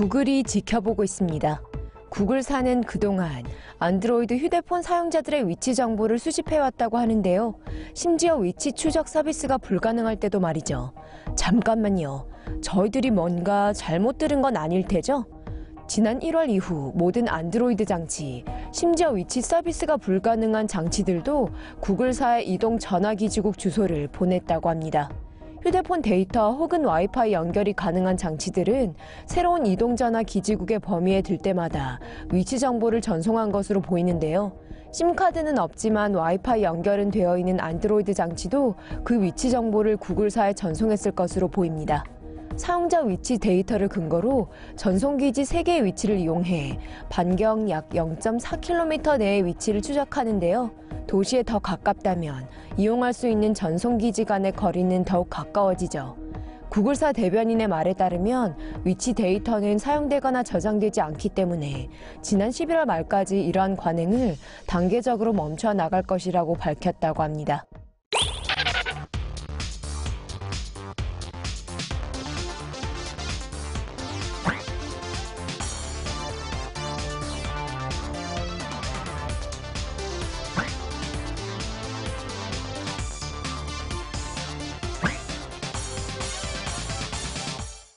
구글이 지켜보고 있습니다. 구글사는 그동안 안드로이드 휴대폰 사용자들의 위치 정보를 수집해왔다고 하는데요. 심지어 위치 추적 서비스가 불가능할 때도 말이죠. 잠깐만요. 저희들이 뭔가 잘못 들은 건 아닐 테죠? 지난 1월 이후 모든 안드로이드 장치, 심지어 위치 서비스가 불가능한 장치들도 구글사의 이동 전화기지국 주소를 보냈다고 합니다. 휴대폰 데이터 혹은 와이파이 연결이 가능한 장치들은 새로운 이동전화 기지국의 범위에 들 때마다 위치 정보를 전송한 것으로 보이는데요. 심카드는 없지만 와이파이 연결은 되어 있는 안드로이드 장치도 그 위치 정보를 구글사에 전송했을 것으로 보입니다. 사용자 위치 데이터를 근거로 전송기지 3개의 위치를 이용해 반경 약 0.4km 내의 위치를 추적하는데요. 도시에 더 가깝다면 이용할 수 있는 전송기지 간의 거리는 더욱 가까워지죠. 구글사 대변인의 말에 따르면 위치 데이터는 사용되거나 저장되지 않기 때문에 지난 11월 말까지 이러한 관행을 단계적으로 멈춰 나갈 것이라고 밝혔다고 합니다.